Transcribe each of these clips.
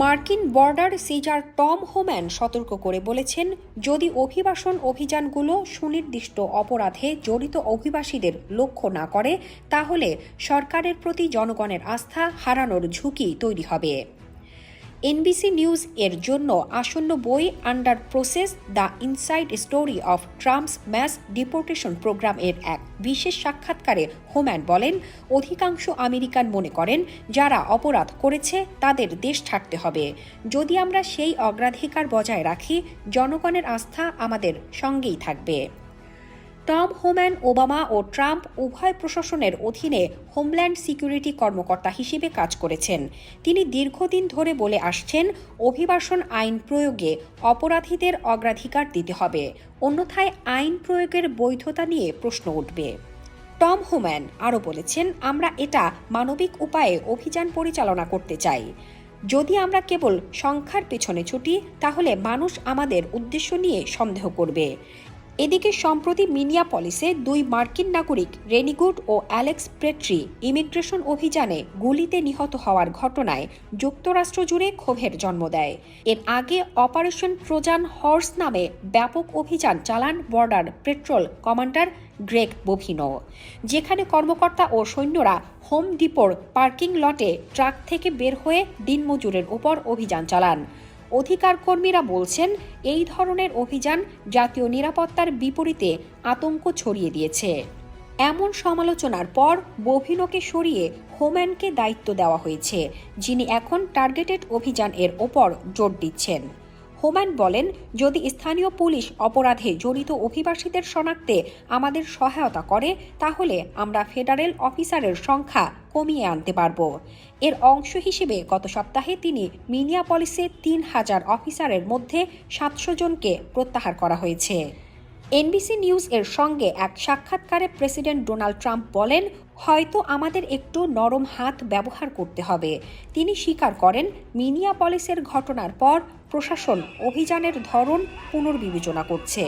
মার্কিন border caesar Tom Homan সতর্ক করে বলেছেন, যদি অভিবাসন অভিযানগুলো সুনির্দিষ্ট অপরাধে জড়িত অভিবাসীদের লক্ষ্য না করে, তাহলে সরকারের প্রতি জনগণের আস্থা হারানোর ঝুঁকি তৈরি হবে। এনবিসি নিউজ এর জন্য আসন্ন বই under process the inside story of Trump's mass deportation programme এর এক বিশেষ সাক্ষাৎকারে হোম্যান বলেন, অধিকাংশ আমেরিকান মনে করেন, যারা অপরাধ করেছে, তাদের দেশ ছাড়তে হবে। যদি আমরা সেই অগ্রাধিকার বজায় রাখি, জনগণের আস্থা আমাদের সঙ্গেই থাকবে। টম হোম্যান, ওবামা ও ট্রাম্প উভয় প্রশাসনের অধীনে হোমল্যান্ড সিকিউরিটি কর্মকর্তা হিসেবে কাজ করেছেন। তিনি দীর্ঘদিন ধরে বলে আসছেন, অভিবাসন আইন প্রয়োগে অপরাধীদের অগ্রাধিকার দিতে হবে। অন্যথায় আইন প্রয়োগের বৈধতা নিয়ে প্রশ্ন উঠবে। টম হোম্যান আরও বলেছেন, আমরা এটা মানবিক উপায়ে অভিযান পরিচালনা করতে চাই। যদি আমরা কেবল সংখ্যার পেছনে ছুটি, তাহলে মানুষ আমাদের উদ্দেশ্য নিয়ে সন্দেহ করবে। এদিকে সম্প্রতি মিনিয়াপলিসে দুই মার্কিন নাগরিক, রেনিগুড ও অ্যালেক্স প্রেট্রি, ইমিগ্রেশন অভিযানে গুলিতে নিহত হওয়ার ঘটনায় যুক্তরাষ্ট্র জুড়ে ক্ষোভের জন্ম দেয়। এর আগে অপারেশন ট্রোজান হর্স নামে ব্যাপক অভিযান চালান border patrol commander Greg Bovino যেখানে কর্মকর্তা ও সৈন্যরা হোম ডিপোর পার্কিং লটে ট্রাক থেকে বের হয়ে দিনমজুরের উপর অভিযান চালান। অধিকার কর্মীরা বলছেন, এই ধরনের অভিযান জাতীয় নিরাপত্তার বিপরীতে আতঙ্ক ছড়িয়ে দিয়েছে। এমন সমালোচনার পর বভিনকে সরিয়ে হোম্যানকে দায়িত্ব দেওয়া হয়েছে, যিনি এখন টার্গেটেড অভিযান এর ওপর জোর দিচ্ছেন। হোম্যান বলেন, যদি স্থানীয় পুলিশ অপরাধে জড়িত অভিবাসীদের শনাক্তে আমাদের সহায়তা করে, তাহলে আমরা ফেডারেল অফিসারের সংখ্যা কমিয়ে আনতে পারব। এর অংশ হিসেবে গত সপ্তাহে তিনি মিনিয়াপলিসে তিন হাজার অফিসারের মধ্যে সাতশো জনকে প্রত্যাহার করা হয়েছে। এনবিসি নিউজ এর সঙ্গে এক সাক্ষাৎকারে প্রেসিডেন্ট ডোনাল্ড ট্রাম্প বলেন, হয়তো আমাদের একটু নরম হাত ব্যবহার করতে হবে। তিনি স্বীকার করেন, মিনিয়াপলিসের ঘটনার পর প্রশাসন অভিযানের ধরন পুনর্বিবেচনা করছে।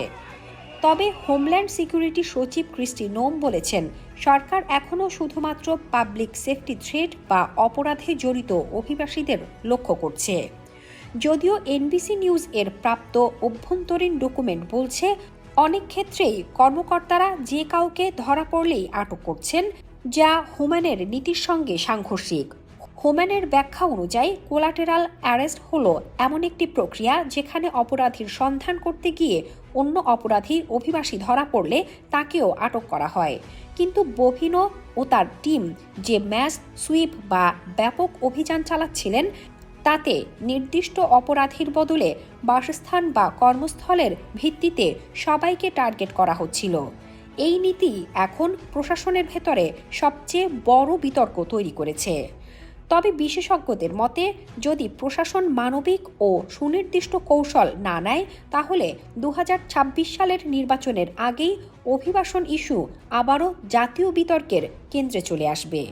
তবে হোমল্যান্ড সিকিউরিটি সচিব ক্রিস্টি নোম বলেছেন, সরকার এখনও শুধুমাত্র পাবলিক সেফটি থ্রেট বা অপরাধে জড়িত অভিবাসীদের লক্ষ্য করছে। যদিও এনবিসি নিউজ এর প্রাপ্ত অভ্যন্তরীণ ডকুমেন্ট বলছে, অনেক ক্ষেত্রেই কর্মকর্তারা যে কাউকে ধরা পড়লেই আটক করছেন, যা হোম্যানের নীতির সঙ্গে সাংঘর্ষিক। হোম্যানের ব্যাখ্যা অনুযায়ী কোলাটেরাল অ্যারেস্ট হলো এমন একটি প্রক্রিয়া যেখানে অপরাধীর সন্ধান করতে গিয়ে অন্য অপরাধী অভিবাসী ধরা পড়লে তাকেও আটক করা হয়। কিন্তু বভিনো ও তার টিম যে ম্যাচ সুইপ বা ব্যাপক অভিযান চালাচ্ছিলেন, তাতে নির্দিষ্ট অপরাধীর বদলে বাসস্থান বা কর্মস্থলের ভিত্তিতে সবাইকে টার্গেট করা হচ্ছিল। এই নীতি এখন প্রশাসনের ভেতরে সবচেয়ে বড় বিতর্ক তৈরি করেছে। তবে বিশেষজ্ঞদের মতে, যদি প্রশাসন মানবিক ও সুনির্দিষ্ট কৌশল না নেয়, তাহলে দু হাজার ছাব্বিশ সালের নির্বাচনের আগেই অভিবাসন ইস্যু আবারও জাতীয় বিতর্কের কেন্দ্রে চলে আসবে।